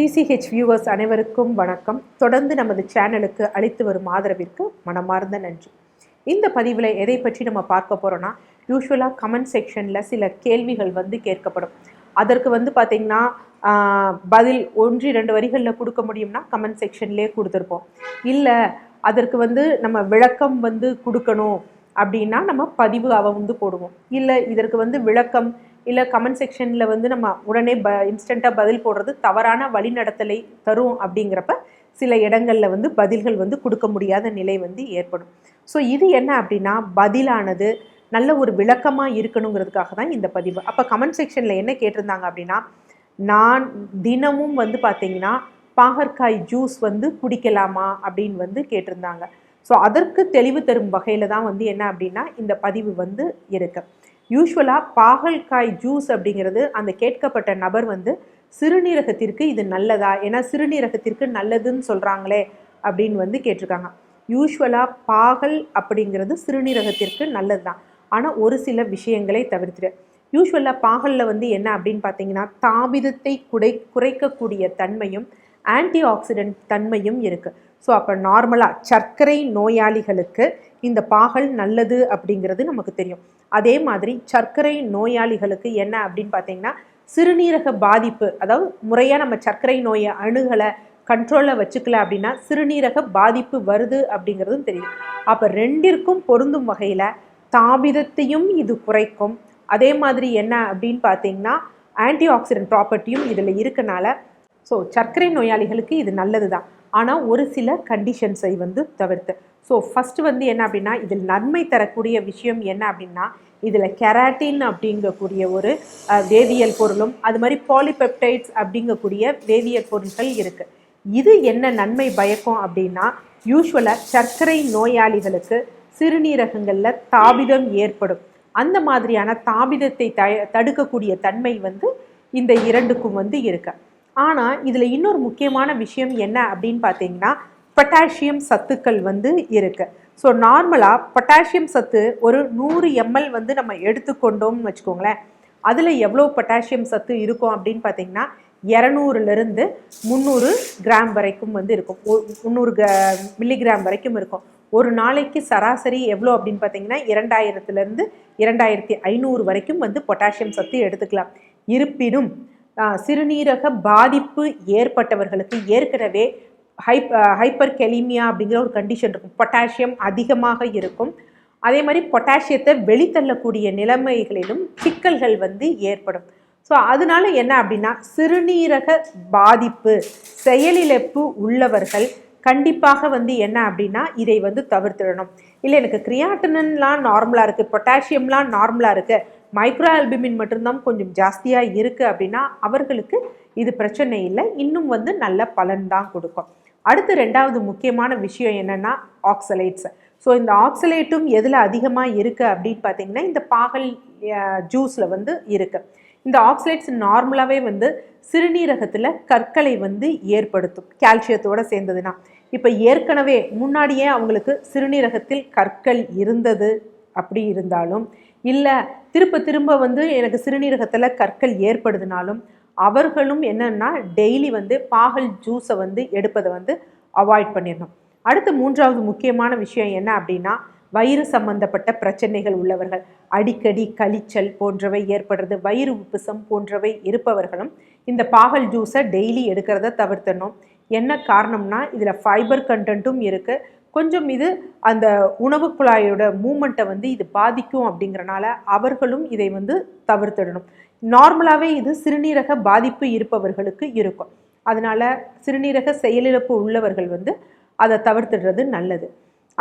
DCH viewers அனைவருக்கும் வணக்கம். தொடர்ந்து நமது சேனலுக்கு அளித்து வரும் ஆதரவிற்கு மனமார்ந்த நன்றி. இந்த பதிவில் எதை பற்றி நம்ம பார்க்க போகிறோன்னா யூஸ்வலாக கமெண்ட் செக்ஷனில் சில கேள்விகள் வந்து கேட்கப்படும். அதற்கு வந்து பார்த்திங்கன்னா பதில் ஒன்று இரண்டு வரிகளில் கொடுக்க முடியும்னா கமெண்ட் செக்ஷன்லேயே கொடுத்துருப்போம். இல்லை அதற்கு வந்து நம்ம விளக்கம் வந்து கொடுக்கணும் அப்படின்னா நம்ம பதிவு அவ வந்து போடுவோம். இல்லை இதற்கு வந்து விளக்கம் இல்லை கமெண்ட் செக்ஷனில் வந்து நம்ம உடனே ப இன்ஸ்டண்ட்டாக பதில் போடுறது தவறான வழிநடத்தலை தரும் அப்படிங்கிறப்ப சில இடங்களில் வந்து பதில்கள் வந்து கொடுக்க முடியாத நிலை வந்து ஏற்படும். ஸோ இது என்ன அப்படின்னா பதிலானது நல்ல ஒரு விளக்கமாக இருக்கணுங்கிறதுக்காக தான் இந்த பதிவு. அப்போ கமெண்ட் செக்ஷனில் என்ன கேட்டிருந்தாங்க அப்படின்னா நான் தினமும் வந்து பார்த்தீங்கன்னா பாகற்காய் ஜூஸ் வந்து குடிக்கலாமா அப்படின்னு வந்து கேட்டிருந்தாங்க. ஸோ அதற்கு தெளிவு தரும் வகையில் தான் வந்து என்ன அப்படின்னா இந்த பதிவு வந்து இருக்குது யூஸ்வலாக பாகல்காய் ஜூஸ் அப்படிங்கிறது அந்த கேட்கப்பட்ட நபர் வந்து சிறுநீரகத்திற்கு இது நல்லதா? ஏன்னா சிறுநீரகத்திற்கு நல்லதுன்னு சொல்கிறாங்களே அப்படின்னு வந்து கேட்டிருக்காங்க. யூஸ்வலாக பாகல் அப்படிங்கிறது சிறுநீரகத்திற்கு நல்லது தான் ஆனால் ஒரு சில விஷயங்களை தவிர்த்துட்டு யூஸ்வலாக பாகலில் வந்து என்ன அப்படின்னு பார்த்தீங்கன்னா தாமிதத்தை குடை குறைக்கக்கூடிய தன்மையும் ஆன்டி ஆக்சிடென்ட் தன்மையும் இருக்குது ஸோ அப்போ நார்மலாக சர்க்கரை நோயாளிகளுக்கு இந்த பாகல் நல்லது அப்படிங்கிறது நமக்கு தெரியும். அதே மாதிரி சர்க்கரை நோயாளிகளுக்கு என்ன அப்படின்னு பார்த்தீங்கன்னா சிறுநீரக பாதிப்பு அதாவது முறையாக நம்ம சர்க்கரை நோயை அணுகலை கண்ட்ரோலில் வச்சுக்கல அப்படின்னா சிறுநீரக பாதிப்பு வருது அப்படிங்கிறதும் தெரியும். அப்போ ரெண்டிற்கும் பொருந்தும் வகையில் தாமிதத்தையும் இது குறைக்கும். அதே மாதிரி என்ன அப்படின்னு பார்த்தீங்கன்னா ஆன்டி ஆக்சிடென்ட் ப்ராப்பர்ட்டியும் இதில் இருக்கனால ஸோ சர்க்கரை நோயாளிகளுக்கு இது நல்லது தான் ஆனால் ஒரு சில கண்டிஷன்ஸை வந்து தவிர்த்து. ஸோ ஃபஸ்ட்டு வந்து என்ன அப்படின்னா இதில் நன்மை தரக்கூடிய விஷயம் என்ன அப்படின்னா இதில் கெராட்டின் அப்படிங்கக்கூடிய ஒரு வேதியியல் பொருளும் அது மாதிரி பாலிபெப்டைட்ஸ் அப்படிங்கக்கூடிய வேதியியல் பொருட்கள் இருக்குது இது என்ன நன்மை பயக்கும் அப்படின்னா யூஸ்வலாக சர்க்கரை நோயாளிகளுக்கு சிறுநீரகங்களில் தாபிதம் ஏற்படும். அந்த மாதிரியான தாபிதத்தை த தடுக்கக்கூடிய தன்மை வந்து இந்த இரண்டுக்கும் வந்து இருக்குது ஆனால் இதில் இன்னொரு முக்கியமான விஷயம் என்ன அப்படின்னு பார்த்தீங்கன்னா பொட்டாசியம் சத்துக்கள் வந்து இருக்குது ஸோ நார்மலாக பொட்டாசியம் சத்து ஒரு நூறு எம்எல் வந்து நம்ம எடுத்துக்கொண்டோம்னு வச்சுக்கோங்களேன். அதில் எவ்வளோ பொட்டாசியம் சத்து இருக்கும் அப்படின்னு பார்த்தீங்கன்னா இரநூறுலேருந்து முந்நூறு கிராம் வரைக்கும் வந்து இருக்கும். ஒ- முந்நூறு க மில்லிகிராம் வரைக்கும் இருக்கும். ஒரு நாளைக்கு சராசரி எவ்வளோ அப்படின்னு பார்த்தீங்கன்னா இரண்டாயிரத்துலேருந்து இரண்டாயிரத்தி ஐநூறு வரைக்கும் வந்து பொட்டாசியம் சத்து எடுத்துக்கலாம். இருப்பினும் சிறுநீரக பாதிப்பு ஏற்பட்டவர்களுக்கு ஏற்கனவே ஹைப் ஹைப்பர் கெலிமியா அப்படிங்கிற ஒரு கண்டிஷன் இருக்கும். பொட்டாசியம் அதிகமாக இருக்கும். அதே மாதிரி பொட்டாசியத்தை வெளித்தள்ளக்கூடிய நிலைமைகளிலும் சிக்கல்கள் வந்து ஏற்படும். ஸோ அதனால என்ன அப்படின்னா சிறுநீரக பாதிப்பு செயலிழப்பு உள்ளவர்கள் கண்டிப்பாக வந்து என்ன அப்படின்னா இதை வந்து தவிர்த்திடணும். இல்லை எனக்கு கிரியாட்டினன்லாம் நார்மலாக இருக்குது பொட்டாசியம்லாம் நார்மலாக இருக்குது மைக்ரோ ஆல்புமின் மட்டும்தான் கொஞ்சம் ஜாஸ்தியாக இருக்குது அப்படின்னா அவர்களுக்கு இது பிரச்சனை இல்லை. இன்னும் வந்து நல்ல பலன் தான் கொடுக்கும். அடுத்து ரெண்டாவது முக்கியமான விஷயம் என்னென்னா ஆக்சலைட்ஸ் ஸோ இந்த ஆக்சலேட்டும் எதில் அதிகமாக இருக்குது அப்படின்னு பார்த்தீங்கன்னா இந்த பாகல் ஜூஸில் வந்து இருக்குது இந்த ஆக்சலேட்ஸ் நார்மலாகவே வந்து சிறுநீரகத்தில் கற்களை வந்து ஏற்படுத்தும் கால்சியத்தோடு சேர்ந்ததுன்னா. இப்போ ஏற்கனவே முன்னாடியே அவங்களுக்கு சிறுநீரகத்தில் கற்கள் இருந்தது அப்படி இருந்தாலும் இல்லை திரும்ப திரும்ப வந்து எனக்கு சிறுநீரகத்தில் கற்கள் ஏற்படுதுனாலும் அவர்களும் என்னென்னா டெய்லி வந்து பாகல் ஜூஸை வந்து எடுப்பதை வந்து அவாய்ட் பண்ணிடணும். அடுத்து மூன்றாவது முக்கியமான விஷயம் என்ன அப்படின்னா வயிறு சம்பந்தப்பட்ட பிரச்சனைகள் உள்ளவர்கள். அடிக்கடி கழிச்சல் போன்றவை ஏற்படுறது வயிறு உப்புசம் போன்றவை இருப்பவர்களும் இந்த பாகல் ஜூஸை டெய்லி எடுக்கிறத தவிர்த்தணும். என்ன காரணம்னா இதில் ஃபைபர் கண்டென்ட்டும் இருக்குது கொஞ்சம் இது அந்த உணவு குழாயோட மூமெண்ட்டை வந்து இது பாதிக்கும் அப்படிங்கிறனால அவர்களும் இதை வந்து தவிர்த்திடணும். நார்மலாகவே இது சிறுநீரக பாதிப்பு இருப்பவர்களுக்கு இருக்கும். அதனால் சிறுநீரக செயலிழப்பு உள்ளவர்கள் வந்து அதை தவிர்த்துடுறது நல்லது.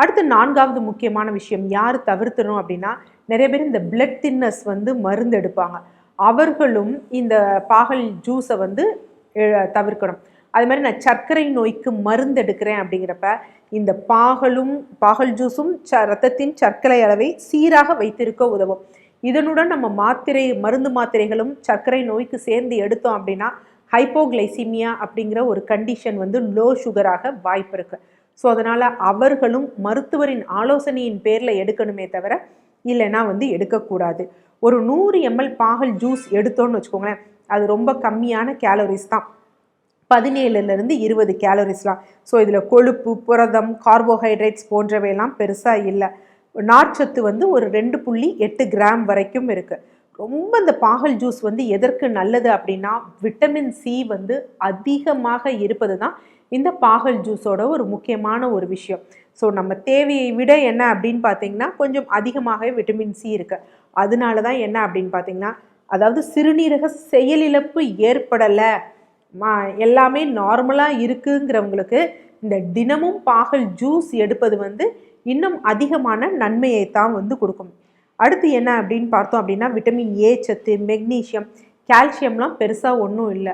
அடுத்து நான்காவது முக்கியமான விஷயம் யார் தவிர்த்தணும் அப்படின்னா நிறைய பேர் இந்த பிளட் தின்னஸ் வந்து மருந்து எடுப்பாங்க. அவர்களும் இந்த பாகல் ஜூஸை வந்து தவிர்க்கணும். அது மாதிரி நான் சர்க்கரை நோய்க்கு மருந்து எடுக்கிறேன் அப்படிங்கிறப்ப இந்த பாகலும் பாகல் ஜூஸும் ச ரத்தத்தின் சர்க்கரை அளவை சீராக வைத்திருக்க உதவும். இதனுடன் நம்ம மாத்திரை மருந்து மாத்திரைகளும் சர்க்கரை நோய்க்கு சேர்ந்து எடுத்தோம் அப்படின்னா ஹைப்போகிளைசிமியா அப்படிங்கிற ஒரு கண்டிஷன் வந்து லோ சுகராக வாய்ப்பு இருக்குது ஸோ அதனால் அவர்களும் மருத்துவரின் ஆலோசனையின் பேரில் எடுக்கணுமே தவிர இல்லைன்னா வந்து எடுக்கக்கூடாது. ஒரு நூறு எம்எல் பாகல் ஜூஸ் எடுத்தோன்னு வச்சுக்கோங்களேன் அது ரொம்ப கம்மியான கேலரிஸ் தான். பதினேழுலேருந்து இருபது கேலரிஸ்லாம் ஸோ இதில் கொழுப்பு புரதம் கார்போஹைட்ரேட்ஸ் போன்றவையெல்லாம் பெருசாக இல்லை. நார்ச்சத்து வந்து ஒரு ரெண்டு புள்ளி எட்டு கிராம் வரைக்கும் இருக்குது ரொம்ப இந்த பாகல் ஜூஸ் வந்து எதற்கு நல்லது அப்படின்னா விட்டமின் சி வந்து அதிகமாக இருப்பது தான் இந்த பாகல் ஜூஸோட ஒரு முக்கியமான ஒரு விஷயம். ஸோ நம்ம தேவையை விட என்ன அப்படின்னு பார்த்தீங்கன்னா கொஞ்சம் அதிகமாகவே விட்டமின் சி இருக்குது அதனால தான் என்ன அப்படின்னு பார்த்தீங்கன்னா அதாவது சிறுநீரக செயலிழப்பு ஏற்படலை. மா எல்லாமே நார்மலாக இருக்குங்கிறவங்களுக்கு இந்த தினமும் பாகல் ஜூஸ் எடுப்பது வந்து இன்னும் அதிகமான நன்மையை தான் வந்து கொடுக்கும். அடுத்து என்ன அப்படின்னு பார்த்தோம் அப்படின்னா விட்டமின் ஏ சத்து மெக்னீஷியம் கால்சியம்லாம் பெருசாக ஒன்றும் இல்லை.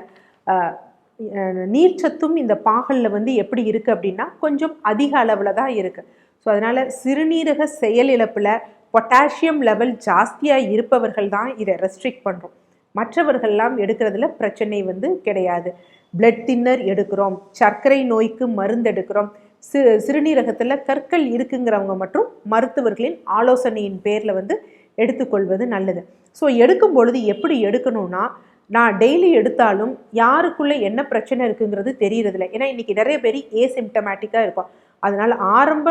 நீர்ச்சத்தும் இந்த பாகலில் வந்து எப்படி இருக்குது அப்படின்னா கொஞ்சம் அதிக அளவில் தான் இருக்குது ஸோ அதனால் சிறுநீரக செயலிழப்பில் பொட்டாசியம் லெவல் ஜாஸ்தியாக இருப்பவர்கள் தான் இதை ரெஸ்ட்ரிக்ட் பண்ணுறோம் மற்றவர்கள்லாம் எடுக்கிறதுல பிரச்சனை வந்து கிடையாது. பிளட் தின்னர் எடுக்கிறோம் சர்க்கரை நோய்க்கு மருந்து எடுக்கிறோம் சி சிறுநீரகத்தில் கற்கள் இருக்குங்கிறவங்க மற்றும் மருத்துவர்களின் ஆலோசனையின் பேரில் வந்து எடுத்துக்கொள்வது நல்லது. ஸோ எடுக்கும் பொழுது எப்படி எடுக்கணும்னா நான் டெய்லி எடுத்தாலும் யாருக்குள்ளே என்ன பிரச்சனை இருக்குங்கிறது தெரியறதில்ல. ஏன்னா இன்றைக்கி நிறைய பேர் ஏசிம்டமேட்டிக்காக இருக்கும் அதனால் ஆரம்ப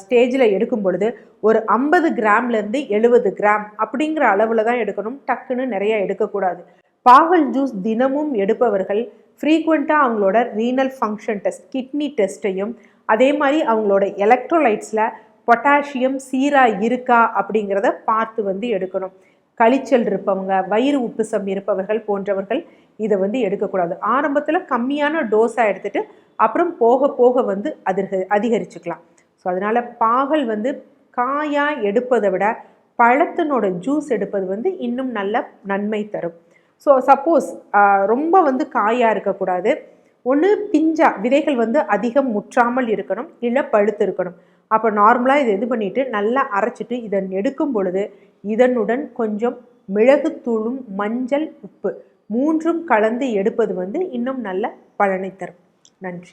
ஸ்டேஜில் எடுக்கும் பொழுது ஒரு ஐம்பது கிராம்லேருந்து எழுபது கிராம் அப்படிங்கிற அளவில் தான் எடுக்கணும். டக்குன்னு நிறையா எடுக்கக்கூடாது. பாகல் ஜூஸ் தினமும் எடுப்பவர்கள் ஃப்ரீக்குவெண்ட்டாக அவங்களோட ரீனல் ஃபங்க்ஷன் டெஸ்ட் கிட்னி டெஸ்ட்டையும் அதே மாதிரி அவங்களோட எலக்ட்ரோலைட்ஸில் பொட்டாசியம் சீராக இருக்கா அப்படிங்கிறத பார்த்து வந்து எடுக்கணும். கழிச்சல் இருப்பவங்க வயிறு உப்புசம் இருப்பவர்கள் போன்றவர்கள் இதை வந்து எடுக்கக்கூடாது. ஆரம்பத்தில் கம்மியான டோஸாக எடுத்துகிட்டு அப்புறம் போக போக வந்து அதிக அதிகரிச்சுக்கலாம். ஸோ அதனால் பாகல் வந்து காயாக எடுப்பதை விட பழத்தினோட ஜூஸ் எடுப்பது வந்து இன்னும் நல்ல நன்மை தரும். ஸோ சப்போஸ் ரொம்ப வந்து காயாக இருக்கக்கூடாது. ஒன்று பிஞ்சா விதைகள் வந்து அதிகம் முற்றாமல் இருக்கணும் இல்லை பழுத்து இருக்கணும். அப்போ நார்மலாக இதை இது பண்ணிவிட்டு நல்லா அரைச்சிட்டு இதன் எடுக்கும் பொழுது இதனுடன் கொஞ்சம் மிளகுத்தூளும் மஞ்சள் உப்பு மூன்றும் கலந்து எடுப்பது வந்து இன்னும் நல்ல பலனை தரும். நன்றி.